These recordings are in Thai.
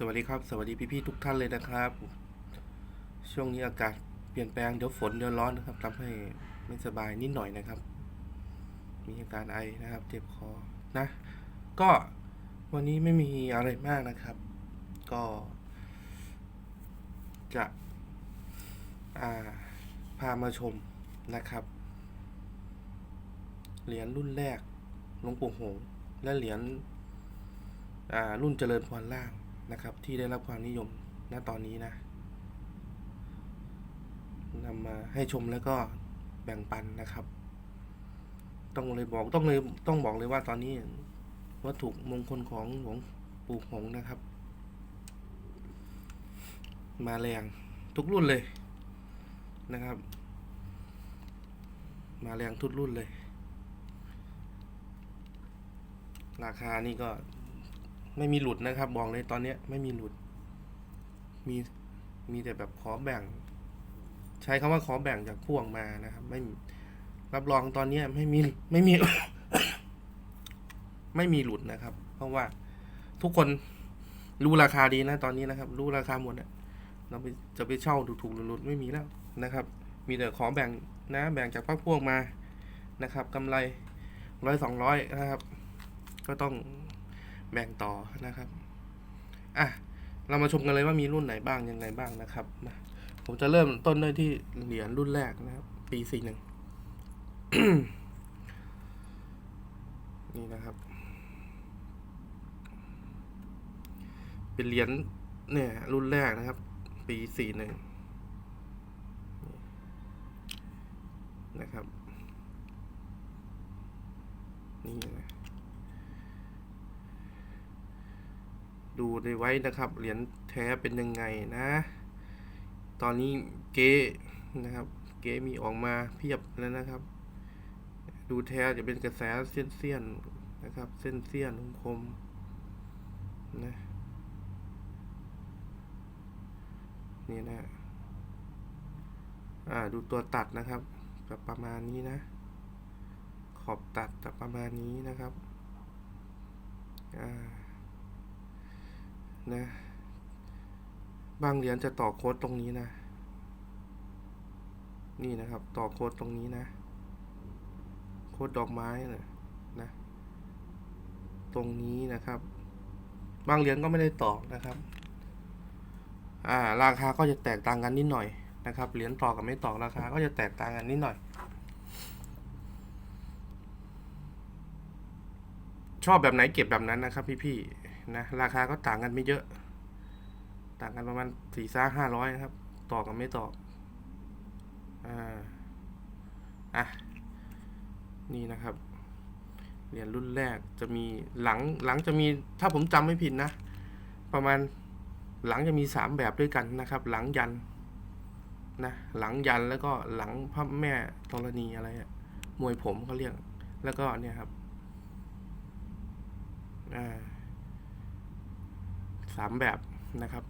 สวัสดีครับ สวัสดีพี่ๆทุกท่านเลยนะครับ ช่วงนี้อากาศเปลี่ยนแปลงเดี๋ยวฝนเดี๋ยวร้อนนะครับทำให้ไม่สบายนิดหน่อยนะครับ มีอาการไอนะครับ เจ็บคอนะ ก็วันนี้ไม่มีอะไรมากนะครับ ก็ จะาพามาชมนะครับ เหรียญรุ่นแรกหลวงปู่หงและเหรียญรุ่นเจริญพรล่าง นะครับ ที่ได้รับความนิยมณตอนนี้นะนำมาให้ชมแล้วก็แบ่งปันนะครับ ต้องเลยบอกต้องเลยต้องบอกเลยว่าตอนนี้วัตถุมงคลของหลวงปู่หงนะครับ มาแรงทุกรุ่นเลยนะครับ มาแรงทุกรุ่นเลย ราคานี่ก็ ไม่มีหลุดนะครับ บอกเลยตอนเนี้ยไม่มีหลุด มีมีแต่แบบขอแบ่ง ใช้คำว่าขอแบ่งจากพ่วงมานะครับ ไม่รับรองตอนเนี้ยไม่มีไม่มี ไม่มีหลุดนะครับ เพราะว่าทุกคนรู้ราคาดีนะตอนนี้นะครับ รู้ราคาหมดอะเราไปจะไปเช่าถูกๆหลุดๆไม่มีแล้วนะครับ มีแต่ขอแบ่งนะ แบ่งจากพักพวกมานะครับกำไรร้อยสองร้อยนะครับ ก็ต้อง แบ่งต่อนะครับอะเรามาชมกันเลยว่ามีรุ่นไหนบ้างยังไงบ้างนะครับมาผมจะเริ่มต้นด้วยที่เหรียญรุ่นแรกนะครับ ปีสี่หนึ่งนี่นะครับ เป็นเหรียญเนี่ย รุ่นแรกนะครับ ปีสี่หนึ่งนะครับ นี่นะ ดู ในไว้นะครับ เหรียญแท้เป็นยังไงนะ ตอนนี้เก๊นะครับ เก๊มีออกมาเพียบแล้วนะครับ ดูแท้จะเป็นกระแสเส้นเสี้ยนๆนะครับ เส้นเสี้ยนคมนะนี่นะ อ่า ดูตัวตัดนะครับแบบประมาณนี้นะ ขอบตัดจะประมาณนี้นะครับ อ่า นะ บางเหรียญจะต่อโค้ดตรงนี้นะ นี่นะครับ ต่อโค้ดตรงนี้นะ โค้ดดอกไม้นะนะ ตรงนี้นะครับ บางเหรียญก็ไม่ได้ต่อนะครับ อ่า ราคาก็จะแตกต่างกันนิดหน่อยนะครับ เหรียญต่อกับไม่ต่อราคาก็จะแตกต่างกันนิดหน่อยชอบแบบไหนเก็บแบบนั้นนะครับพี่ๆ นะราคาก็ต่างกันไม่เยอะ ต่างกันประมาณสี่ซ่าห้าร้อยนะครับ ต่อกับไม่ต่ออ่าอะนี่นะครับเหรียญรุ่นแรกจะมีหลังหลังจะมีถ้าผมจำไม่ผิดนะ ประมาณหลังจะมีสามแบบด้วยกันนะครับ หลังยันนะหลังยันแล้วก็หลังพระแม่ธรณีอะไรอะมวยผมเขาเรียก แล้วก็เนี่ยครับอ่า สามแบบนะครับ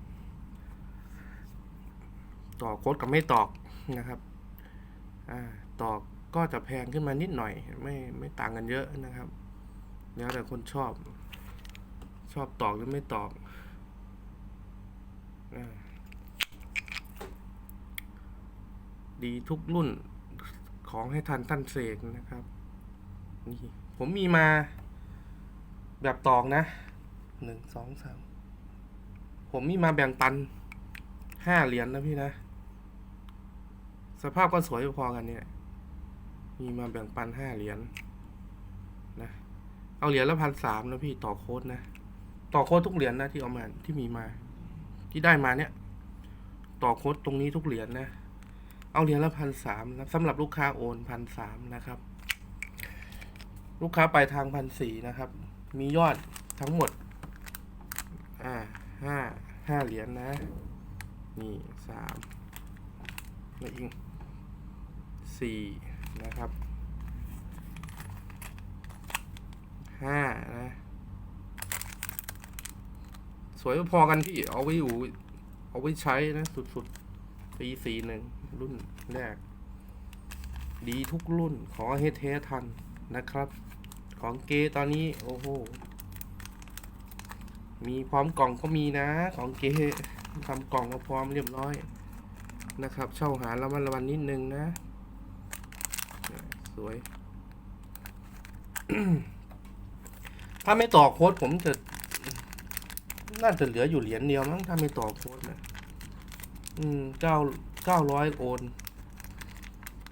ต่อโค้ดกับไม่ตอกนะครับอ่าตอกก็จะแพงขึ้นมานิดหน่อย ไม่ไม่ต่างกันเยอะนะครับ แล้วแต่คนชอบ ชอบตอกหรือไม่ตอกอดีทุกรุ่นของให้ทันท่านเสกนะครับ นี่ผมมีมาแบบตอกนะหนึ่งสองสาม ผมมีมาแบ่งปันห้าเหรียญนะพี่นะ สภาพก็สวยพอกันเนี่ย มีมาแบ่งปันห้าเหรียญนะ เอาเหรียญละพันสามนะพี่ต่อโค้ดนะ ต่อโค้ดทุกเหรียญนะที่เอามาที่มีมา ที่ได้มาเนี่ย ต่อโค้ดตรงนี้ทุกเหรียญนะ เอาเหรียญละพันสามนะสำหรับลูกค้าโอนพันสามนะครับ ลูกค้าปลายทางพันสี่นะครับ มียอดทั้งหมด อ่า ห้าห้าเหรียญนะนี่สามแล้วอีกสี่นะครับห้านะ สวยพอกันพี่ เอาไว้อยู่ เอาไว้ใช้นะ สุดๆ ปีสี่หนึ่งรุ่นแรก ดีทุกรุ่น ขอให้เททันนะครับ ของเกตอนนี้ โอ้โห มีพร้อมกล่องก็มีนะของเก๋ทำกล่องมาพร้อมเรียบร้อยนะครับ เช่าหาระมัดระวังนิดนึงนะ สวย ถ้าไม่ต่อโค้ดผมจะ น่าจะเหลืออยู่เหรียญเดียวมั้งถ้าไม่ต่อโค้ดนะอืมเก้าเก้าร้อยโอน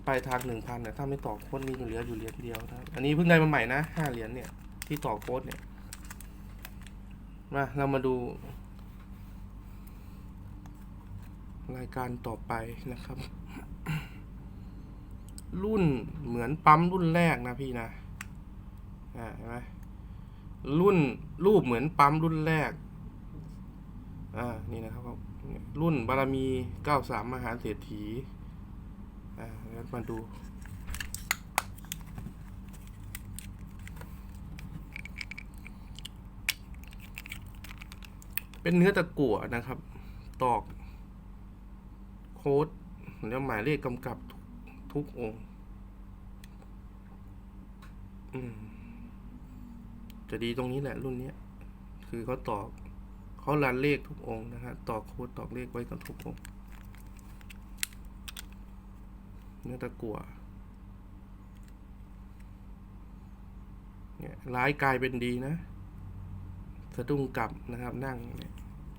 ปลายทางหนึ่งพันเนี่ยถ้าไม่ต่อโค้ดมีเหลืออยู่เหรียญเดียวนะอันนี้เพิ่งได้มาใหม่นะห้าเหรียญเนี่ยที่ต่อโค้ดเนี่ย มาเรามาดู รายการต่อไปนะครับ รุ่นเหมือนปั๊มรุ่นแรกนะพี่นะอ่าเห็นไหมรุ่นรูปเหมือนปั๊มรุ่นแรก อ่า นี่นะครับเนี่ยรุ่นบารมี93มหาเศรษฐี อ่าแล้วมาดู เป็นเนื้อตะกั่วนะครับ ตอก โค้ดแล้วหมายเลขกำกับทุกทุกองค์จะดีตรงนี้แหละรุ่นนี้คือเขาตอกเขารันเลขทุกองค์นะฮะตอกโค้ดตอกเลขไว้กับทุกองค์เนื้อตะกั่วเนี่ยร้ายกลายเป็นดีนะ สะดุ้งกลับนะครับ นั่ง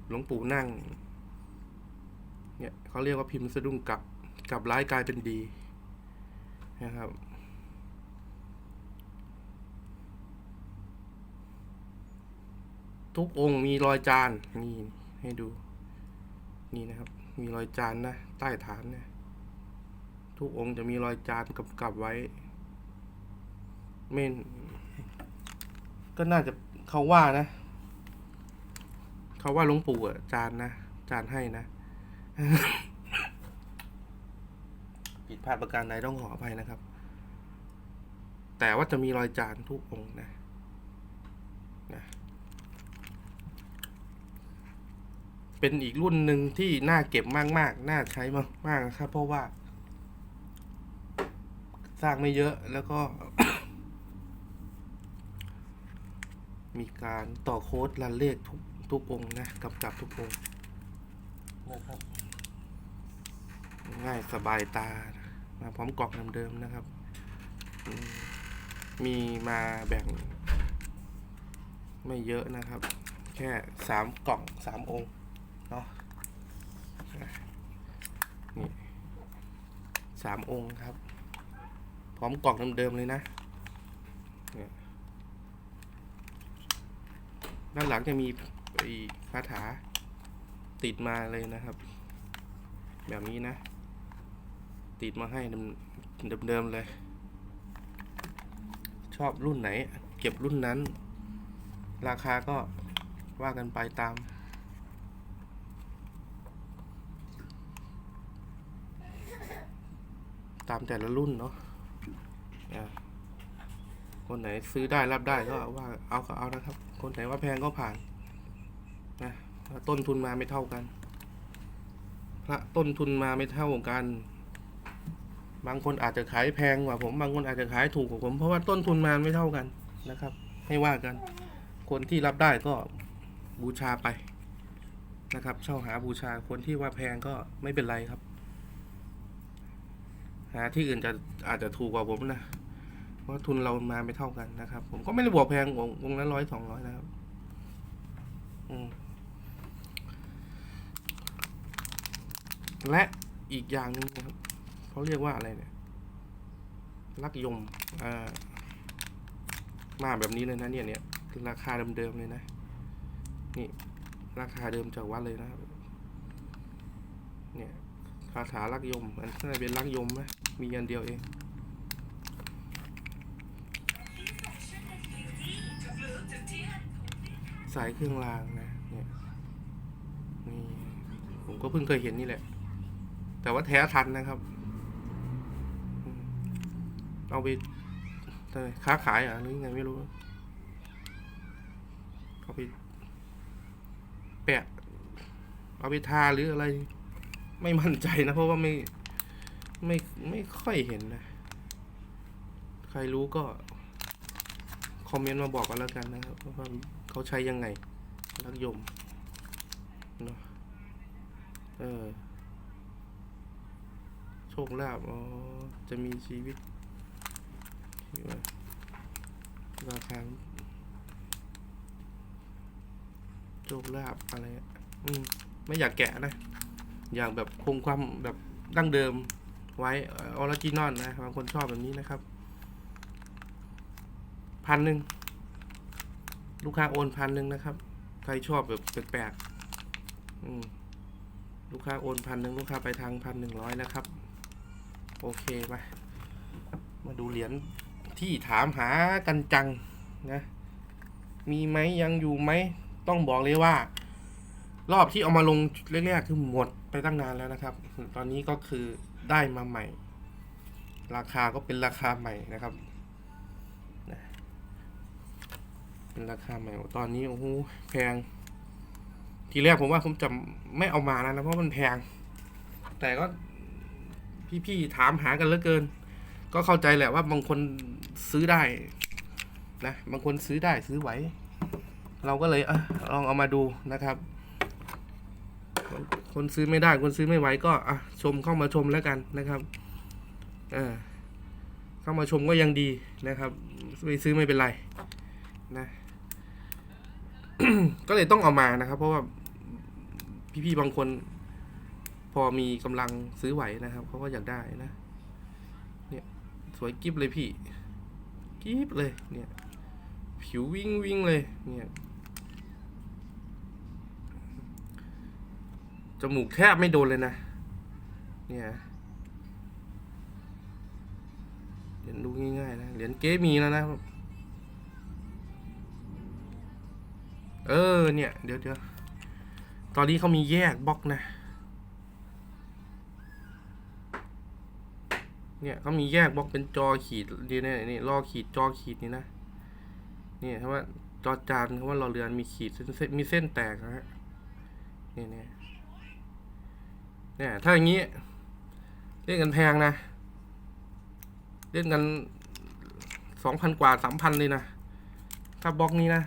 หลวงปู่นั่ง เนี่ยเขาเรียกว่าพิมพ์สะดุ้งกลับกลับร้ายกลายเป็นดีนะครับทุกองค์มีรอยจานนี่ให้ดู นี่นะครับ มีรอยจานนะใต้ฐานเนี่ยทุกองค์จะมีรอยจานกำกับไว้ เม่น ก็น่าจะเขาว่านะ เขาว่าหลวงปู่อะจานนะจานให้นะ ผิดพลาดประการใดต้องขออภัยนะครับ แต่ว่าจะมีรอยจานทุกองนะนะ เป็นอีกรุ่นหนึ่งที่น่าเก็บมากๆ น่าใช้มากๆนะครับ เพราะว่า สร้างไม่เยอะแล้วก็มีการต่อโค้ดรันเลขทุก ทุกองค์นะกำกับทุกองค์นะครับ ง่ายสบายตา มาพร้อมกล่องเดิมๆนะครับอืมมีมาแบ่ง ไม่เยอะนะครับ แค่สามกล่องสามองค์เนาะอะนี่สามองค์ครับ พร้อมกล่องเดิมๆเลยนะเนี่ยด้านหลังจะมี ไอ้คาถาติดมาเลยนะครับ แบบนี้นะ ติดมาให้เดิมๆเลย ชอบรุ่นไหน เก็บรุ่นนั้น ราคาก็ว่ากันไปตาม ตามแต่ละรุ่นเนาะคนไหนซื้อได้รับได้ก็ว่าเอาก็เอานะครับ คนไหนว่าแพงก็ผ่าน นะต้นทุนมาไม่เท่ากัน พระต้นทุนมาไม่เท่ากัน บางคนอาจจะขายแพงกว่าผม บางคนอาจจะขายถูกกว่าผม เพราะว่าต้นทุนมาไม่เท่ากันนะครับ ให้ว่ากัน คนที่รับได้ก็บูชาไปนะครับเช่าหาบูชาคนที่ว่าแพงก็ไม่เป็นไรครับ หาที่อื่นจะอาจจะถูกกว่าผมนะเพราะทุนเรามาไม่เท่ากันนะครับ ผมก็ไม่ได้บอกแพงองค์องค์ละร้อยสองร้อยนะครับ อืม และอีกอย่างหนึงนะครับเขาเรียกว่าอะไรเนี่ยลักยมอ่ามาแบบนี้เลยนะเนี่ยเนี่ยราคาเดิมๆเลยนะ นี่ราคาเดิมจากวัดเลยนะครับ เนี่ยคาถาลักยมอันนี้เป็นลักยมไหมมีอันเดียวเองสายเครื่องรางนะเนี่ยนี่ผมก็เพิ่งเคยเห็นนี่แหละ แต่ว่าแท้ทันนะครับ เอาไปค้าขายอะหรือไงไม่รู้เอาไปแปะ เอาไปทาหรืออะไร ไม่มั่นใจนะ เพราะว่าไม่ไม่ไม่ค่อยเห็นนะ ใครรู้ก็ คอมเมนต์มาบอกกันแล้วกันนะครับว่าเขาใช้ยังไงรักยมเนาะเออ ชคลาภอ๋อ จะมีชีวิตที่ว่าราคาโชคลาภอะไรอืมไม่อยากแกะนะ อยากแบบคงความแบบดั้งเดิมไว้ออริจินอลนะบางคนชอบแบบนี้นะครับพันหนึ่งลูกค้าโอนพันหนึ่งนะครับ ใครชอบแบบแปลกๆอืมลูกค้าโอนพันหนึ่งลูกค้าไปทางพันหนึ่งร้อยนะครับ โอเคมามาดูเหรียญที่ถามหากันจังนะมีไหมยังอยู่ไหมต้องบอกเลยว่า รอบที่เอามาลงแรกๆคือหมดไปตั้งนานแล้วนะครับ ตอนนี้ก็คือได้มาใหม่ ราคาก็เป็นราคาใหม่นะครับเป็นราคาใหม่ตอนนี้โอ้โหแพง ทีแรกผมว่าผมจะไม่เอามาแล้วนะเพราะมันแพง แต่ก็ พี่ๆถามหากันเหลือเกิน ก็เข้าใจแหละว่าบางคนซื้อได้นะบางคนซื้อได้ซื้อไหว เราก็เลยเออลองเอามาดูนะครับคนคนซื้อไม่ได้คนซื้อไม่ไหวก็อะชมเข้ามาชมแล้วกันนะครับเออเข้ามาชมก็ยังดีนะครับไม่ซื้อไม่เป็นไรนะก็เลยต้องเอามานะครับ เพราะว่าพี่ๆบางคน พอมีกำลังซื้อไหวนะครับเขาก็อยากได้นะ เนี่ยสวยกิฟเลยพี่กิฟเลยเนี่ยผิววิ่งวิ่งเลยเนี่ยจมูกแทบไม่โดนเลยนะ เนี่ยเหรียญดูง่ายๆนะ เหรียญเก๊มีแล้วนะ เออเนี่ย เดี๋ยวเดี๋ยวตอนนี้เขามีแยกบล็อกนะ เนี่ยเขามีแยกบล็อกเป็นจอขีดดีเนี่ยนี่รอขีดจอขีดนี่นะนี่คำว่าจอจานคำว่ารอเรือนมีขีดเส้นมีเส้นแตกนะฮะนี่เนี่ยเนี่ยถ้าอย่างนี้ เล่นกันแพงนะ เล่นกันสองพันกว่าสามพันเลยนะ ถ้าบล็อกนี้นะ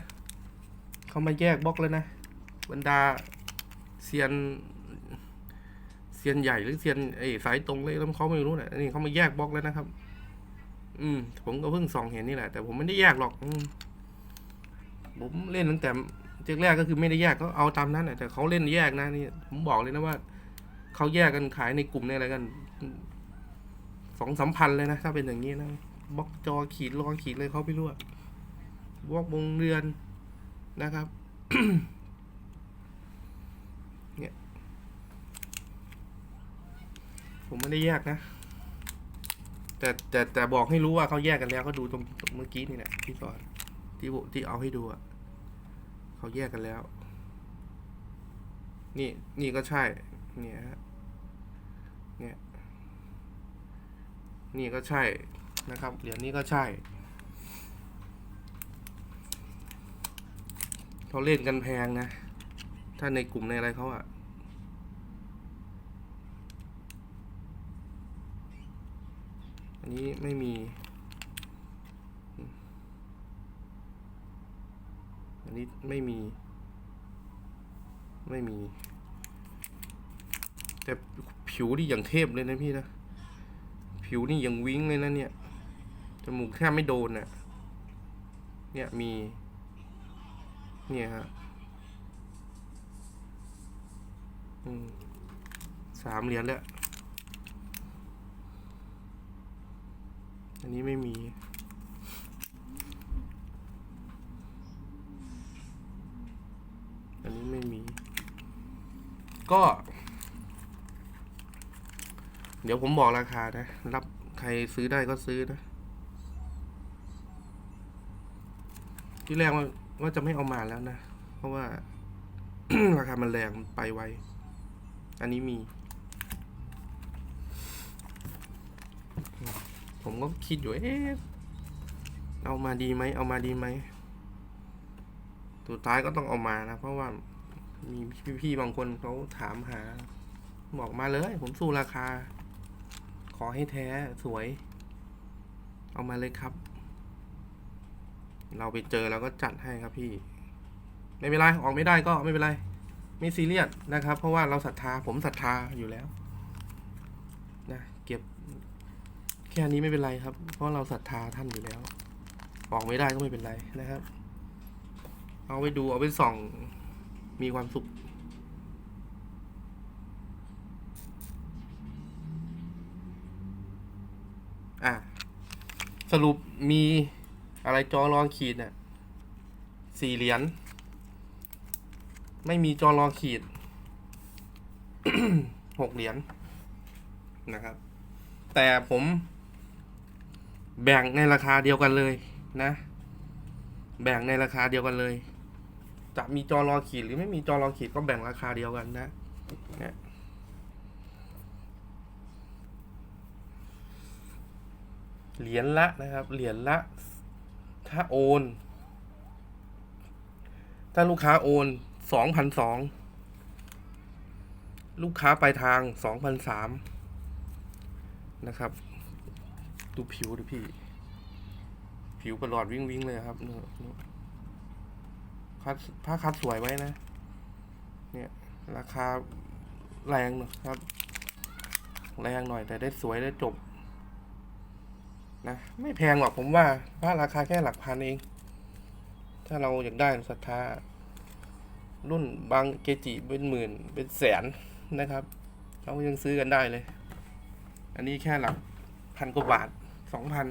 เขามาแยกบล็อกแล้วนะบรรดาเซียน เซียนใหญ่หรือเซียนไอ้สายตรงเลยแล้วเขาไม่รู้นะนี่เขามาแยกบล็อกแล้วนะครับ อืม ผมก็เพิ่งส่องเห็นนี่แหละ แต่ผมไม่ได้แยกหรอกอมผมเล่นตั้งแต่เจ๊แรกก็คือไม่ได้แยกก็เอาตามนั้นแหละแต่เขาเล่นแยกนะนี่ผมบอกเลยนะว่าเขาแยกกันขายในกลุ่มในอะไรกันสองสามพันเลยนะ ถ้าเป็นอย่างนี้นะบล็อกจอขีดรอขีดเลยเขาไม่รู้อะบล็อกวงเรือนนะครับ เนี่ย ผมไม่ได้แยกนะ แต่แต่แต่บอกให้รู้ว่าเขาแยกกันแล้วก็ดูตรงเมื่อกี้นี่แหละที่สอนที่ที่เอาให้ดูอะเขาแยกกันแล้ว นี่นี่ก็ใช่ เนี่ยฮะเนี่ย นี่ก็ใช่นะครับเหรียญนี้ก็ใช่เขาเล่นกันแพงนะ ถ้าในกลุ่มในอะไรเขาอะ นี้ไม่มี อันนี้ไม่มี ไม่มี แต่ผิวนี่อย่างเทพเลยนะพี่นะ ผิวนี่อย่างวิ้งเลยนะเนี่ย จมูกแทบไม่โดนน่ะ เนี่ยมี เนี่ยฮะอืมสามเหรียญแล้ว อันนี้ไม่มี อันนี้ไม่มี ก็ เดี๋ยวผมบอกราคานะ รับใครซื้อได้ก็ซื้อนะ ที่แรกว่าว่าจะไม่เอามาแล้วนะ เพราะว่า ราคามันแรงไปไว อันนี้มี ผมก็คิดอยู่ เอ๊ะ เอามาดีไหม เอามาดีไหมสุดท้ายก็ต้องเอามานะ เพราะว่ามีพี่ๆบางคนเขาถามหา บอกมาเลย ผมสู้ราคา ขอให้แท้สวย เอามาเลยครับ เราไปเจอแล้วก็จัดให้ครับพี่ ไม่เป็นไร ออกไม่ได้ก็ไม่เป็นไร ไม่ซีเรียสนะครับ เพราะว่าเราศรัทธาผมศรัทธาอยู่แล้วนะเก็บ ค่นี้ไม่เป็นไรครับ เพราะเราศรัทธาท่านอยู่แล้ว ออกไม่ได้ก็ไม่เป็นไรนะครับ เอาไปดูเอาไปส่องมีความสุขอะสรุปมีอะไรจอรองขีดเนี่ยสี่เหรียญไม่มีจอรองขีดหกเหรียญนะครับ แต่ผม แบ่งในราคาเดียวกันเลยนะ แบ่งในราคาเดียวกันเลย จะมีจอรอขีดหรือไม่มีจอรอขีดก็แบ่งราคาเดียวกันนะเนี่ยเหรียญละนะครับ เหรียญละ ถ้าโอน ถ้าลูกค้าโอนสองพันสองลูกค้าปลายทางสองพันสามนะครับ ดูผิวดูพี่ ผิวประหลอดวิ่งวิ่งเลยครับนู่นนู่นคัดผ้าคัดสวยไว้นะ เนี่ย ราคาแรงนะครับ แรงหน่อยแต่ได้สวยได้จบ นะ ไม่แพงหรอกผมว่าผ้าราคาแค่หลักพันเอง ถ้าเราอยากได้ศรัทธารุ่นบางเกจิเป็นหมื่นเป็นแสนนะครับ เรายังซื้อกันได้เลย อันนี้แค่หลักพันกว่าบาท สองพัน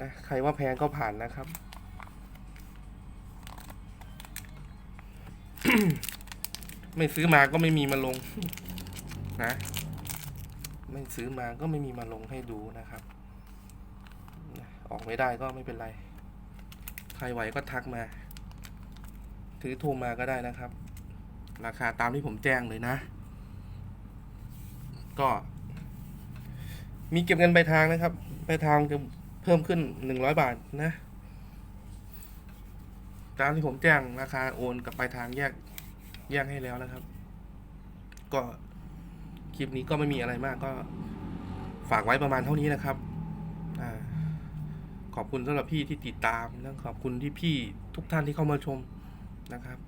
นะใครว่าแพงก็ผ่านนะครับ ไม่ซื้อมาก็ไม่มีมาลง นะ ไม่ซื้อมาก็ไม่มีมาลงให้ดูนะครับ ออกไม่ได้ก็ไม่เป็นไร ใครไหวก็ทักมา ถือโทรมาก็ได้นะครับ ราคาตามที่ผมแจ้งเลยนะ ก็ มีเก็บเงินปลายทางนะครับปลายทางจะเพิ่มขึ้นหนึ่งร้อยบาทนะตามที่ผมแจ้งราคาโอนกับปลายทางแยกแยกให้แล้วนะครับ ก็คลิปนี้ก็ไม่มีอะไรมากก็ฝากไว้ประมาณเท่านี้นะครับอขอบคุณสำหรับพี่ที่ติดตามและขอบคุณที่พี่ทุกท่านที่เข้ามาชมนะครับ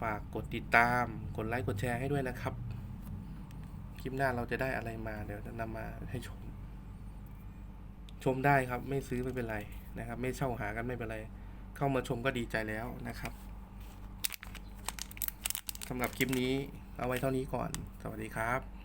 ฝากกดติดตาม กดไลค์ กดแชร์ให้ด้วยนะครับ คลิปหน้าเราจะได้อะไรมาเดี๋ยวนำมาให้ชม ชมได้ครับ ไม่ซื้อไม่เป็นไรนะครับ ไม่เช่าหากันไม่เป็นไร เข้ามาชมก็ดีใจแล้วนะครับสำหรับคลิปนี้เอาไว้เท่านี้ก่อน สวัสดีครับ